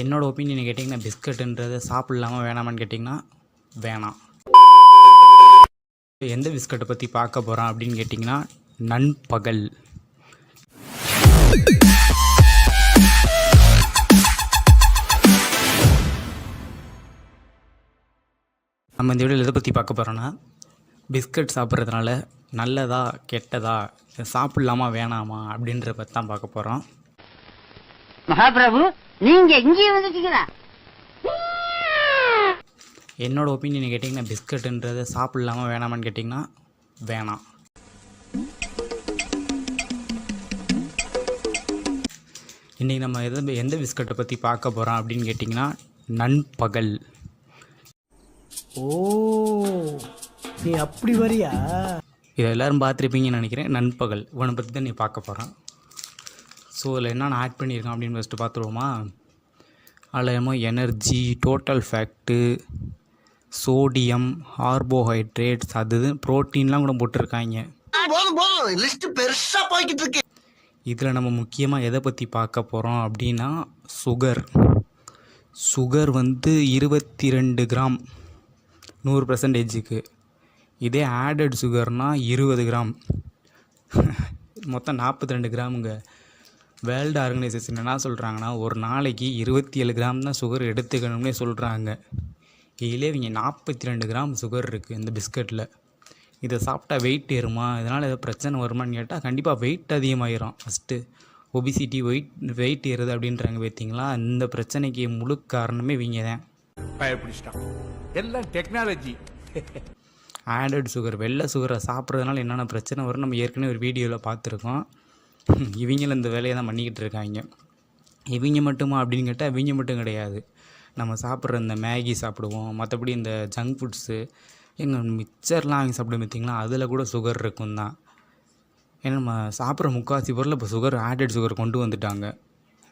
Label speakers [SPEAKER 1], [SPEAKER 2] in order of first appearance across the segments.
[SPEAKER 1] என்னோடய ஒப்பீனியன் கேட்டிங்கன்னா பிஸ்கட்டுன்றது சாப்பிட்லாமா வேணாமான்னு கேட்டிங்கன்னா வேணாம். எந்த பிஸ்கட்டை பற்றி பார்க்க போகிறோம் அப்படின்னு கேட்டிங்கன்னா நண்பகல். நம்ம இந்த வீடியோவில் எதை பற்றி பார்க்க போகிறோன்னா பிஸ்கட் சாப்பிட்றதுனால நல்லதா கெட்டதா சாப்பிட்லாமா வேணாமா அப்படின்றத பற்றி தான் பார்க்க போகிறோம்
[SPEAKER 2] மகாபிரபு நீங்க இங்கே வந்துட்டீங்களா?
[SPEAKER 1] என்னோட ஒப்பீனியன் கேட்டிங்கன்னா பிஸ்கட்டுன்றதை சாப்பிட்லாமா வேணாமான்னு கேட்டிங்கன்னா வேணாம். இன்றைக்கி நம்ம எதை எந்த பிஸ்கட்டை பற்றி பார்க்க போகிறோம் அப்படின்னு கேட்டிங்கன்னா நண்பகல்.
[SPEAKER 3] ஓ நீ அப்படி வரியா?
[SPEAKER 1] இதை எல்லோரும் பார்த்துருப்பீங்கன்னு நினைக்கிறேன் நண்பகல். இவனை பற்றி தான் நீ பார்க்க போகிறான் ஸோ இதில் என்னென்ன ஆட் பண்ணியிருக்கான் அப்படின்னு ஃபஸ்ட்டு பார்த்துருவோமா? அதில் என்னமோ energy total fat sodium carbohydrates அது ப்ரோட்டீன்லாம் கூட போட்டிருக்காங்க. இதில் நம்ம முக்கியமாக எதை பற்றி பார்க்க போகிறோம் அப்படின்னா சுகர் சுகர் வந்து இருபத்தி ரெண்டு கிராம் நூறு பர்சன்டேஜுக்கு இதே ஆடட் சுகர்னால் இருபது கிராம். மொத்தம் நாற்பத்தி ரெண்டு கிராமுங்க. வேர்ல்டு ஆர்கனைசேஷன் என்ன சொல்கிறாங்கன்னா ஒரு நாளைக்கு இருபத்தி ஏழு கிராம் தான் சுகர் எடுத்துக்கணும்னே சொல்கிறாங்க இதிலே இவங்க நாற்பத்தி ரெண்டு கிராம் சுகர் இருக்குது இந்த பிஸ்கட்டில் இதை சாப்பிட்டா வெயிட் ஏறுமா? இதனால் ஏதோ பிரச்சனை வருமான்னு கேட்டால் கண்டிப்பாக வெயிட் அதிகமாயிரும். ஃபஸ்ட்டு ஒபிசிட்டி வெயிட் வெயிட் ஏறுது அப்படின்றாங்க பார்த்தீங்களா? இந்த பிரச்சனைக்கு முழு காரணமே இவங்க தான்.
[SPEAKER 4] எல்லாம் டெக்னாலஜி
[SPEAKER 1] ஆடட் சுகர் வெள்ளை சுகரை சாப்பிட்றதுனால என்னென்ன பிரச்சனை வரும் நம்ம ஏற்கனவே ஒரு வீடியோவில் பார்த்துருக்கோம். இவங்களும் இந்த வேலையை தான் பண்ணிக்கிட்டு இருக்காங்க இவங்க மட்டுமா அப்படின்னு கேட்டால் இவங்க மட்டும் கிடையாது நம்ம சாப்பிட்ற இந்த மேகி சாப்பிடுவோம் மற்றபடி இந்த ஜங்க் ஃபுட்ஸு எங்கள் மிக்சர்லாம் வாங்கி சாப்பிடும் பார்த்திங்களா அதில் கூட சுகர் இருக்கும் தான் ஏன்னா நம்ம சாப்பிட்ற முக்கால்வாசி பொருள் இப்போ சுகர் ஆடட் சுகர் கொண்டு வந்துட்டாங்க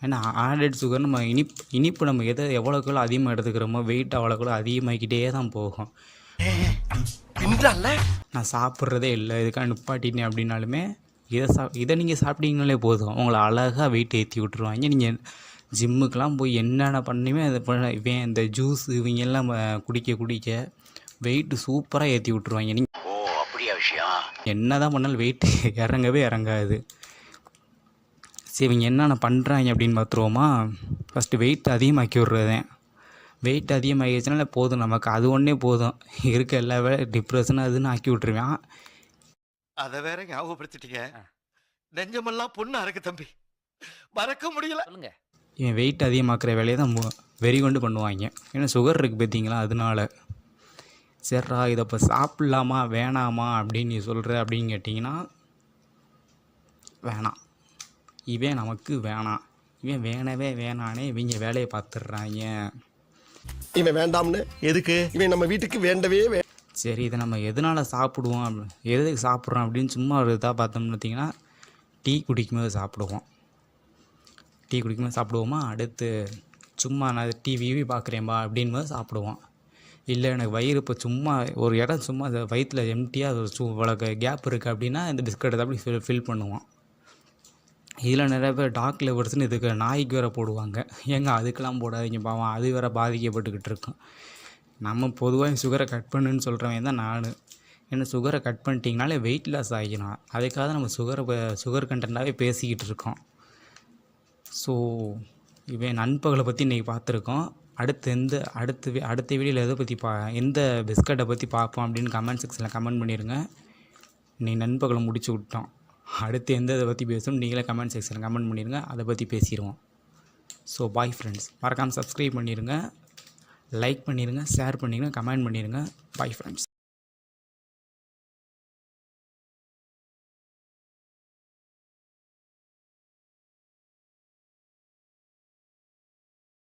[SPEAKER 1] ஏன்னா ஆடட் சுகர் நம்ம இனிப் இனிப்பு நம்ம எதை எவ்வளோக்குள்ள அதிகமாக எடுத்துக்கிறோமோ வெயிட் அவ்வளோக்குள்ள அதிகமாகிக்கிட்டே தான் போகும் நான் சாப்பிட்றதே இல்லை இதுக்காக நிப்பாட்டினேன் அப்படின்னாலுமே இதை சா இதை நீங்கள் சாப்பிட்டீங்கனாலே போதும். உங்களை அழகாக வெயிட் ஏற்றி விட்ருவாங்க நீங்கள் ஜிம்முக்கெலாம் போய் என்னென்ன பண்ணுமே அதை பண்ண இவன் இந்த ஜூஸ் இவங்க எல்லாம் ம- குடிக்க குடிக்க வெயிட்டு சூப்பராக ஏற்றி விட்ருவாங்க நீங்கள்
[SPEAKER 5] ஓ அப்படியா விஷயம்?
[SPEAKER 1] என்ன தான் பண்ணாலும் வெயிட் இறங்கவே இறங்காது. சரி இவங்க என்னென்ன பண்ணுறாங்க அப்படின்னு பார்த்துருவோமா? ஃபஸ்ட்டு வெயிட் அதிகமாக்கி விட்றதேன் வெயிட் அதிகமாகிடுச்சுனால போதும் நமக்கு. அது ஒன்றே போதும். இருக்க எல்லா வேலை டிப்ரெஷன் அதுன்னு ஆக்கி விட்ருவான்
[SPEAKER 5] அத வேற ஞாபகப்படுத்திட்டீங்க. நெஞ்சமெல்லாம் பொண்ணா இருக்கு தம்பி. மறக்க முடியல.
[SPEAKER 1] இவன் வெயிட் அதிகமாக்குற வேலையை தான் மு- வெறி கொண்டு பண்ணுவாங்க. ஏன்னா சுகர் இருக்குது பார்த்தீங்களா அதனால. சரிடா இதை இப்போ சாப்பிட்லாமா வேணாமா அப்படின்னு நீ சொல்கிற அப்படின்னு கேட்டிங்கன்னா வேணாம். இவன் நமக்கு வேணாம். இவன் வேணவே வேணானே இவங்க வேலையை பார்த்துடுறாங்க.
[SPEAKER 6] இவன் வேண்டாம்னு? எதுக்கு? இவன் நம்ம வீட்டுக்கு வேண்டவே
[SPEAKER 1] சரி இதை நம்ம எதனால் சாப்பிடுவோம் எதுக்கு சாப்பிட்றோம் அப்படின்னு சும்மா ஒரு இதாக பார்த்தோம்னு பார்த்தீங்கன்னா டீ குடிக்கும்போது சாப்பிடுவோம். டீ குடிக்கும்போது சாப்பிடுவோமா? அடுத்து சும்மா நான் டிவி பார்க்குறேன்பா அப்படின்போது சாப்பிடுவோம். இல்லை எனக்கு வயிறு இப்போ சும்மா ஒரு இடம் சும்மா வயிற்றில் எம்டியாக சு இவ்வளோ கேப் இருக்குது அப்படின்னா இந்த பிஸ்கட்டை அப்படி ஃபில் ஃபில் பண்ணுவோம். இதில் நிறைய பேர் டாக் லெவர்ஸ்னு இதுக்கு நாய்க்கு வேற போடுவாங்க. ஏங்க அதுக்கெல்லாம் போடாதீங்க பாவம் அது வேறு பாதிக்கப்பட்டுக்கிட்டு இருக்கும். நம்ம பொதுவாக சுகரை கட் பண்ணுன்னு சொல்கிறவன் தான் நான். ஏன்னா சுகரை கட் பண்ணிட்டீங்கனாலே வெயிட் லாஸ் ஆகிக்கணும் அதுக்காக நம்ம சுகரை சுகர் கண்டென்ட்டாகவே பேசிக்கிட்டு இருக்கோம். ஸோ இவன் நண்பகலை பற்றி இன்றைக்கி பார்த்துருக்கோம். அடுத்து எந்த அடுத்த அடுத்த வீடியோவில் எதை பற்றி பா எந்த பிஸ்கட்டை பற்றி பார்ப்போம் அப்படின்னு கமெண்ட் செக்ஷனில் கமெண்ட் பண்ணிடுங்க. நீ நண்பகலை முடிச்சு விட்டோம். அடுத்து எந்த இதை பற்றி பேசணும் நீங்களே கமெண்ட் செக்ஷனில் கமெண்ட் பண்ணிடுங்க. அதை பற்றி பேசிடுவோம். ஸோ பாய் ஃப்ரெண்ட்ஸ் மறக்காமல் சப்ஸ்கிரைப் பண்ணிடுங்க. லைக் பண்ணிடுங்க ஷேர் பண்ணிடுங்க கமெண்ட் பண்ணிடுங்க பை ஃப்ரெண்ட்ஸ்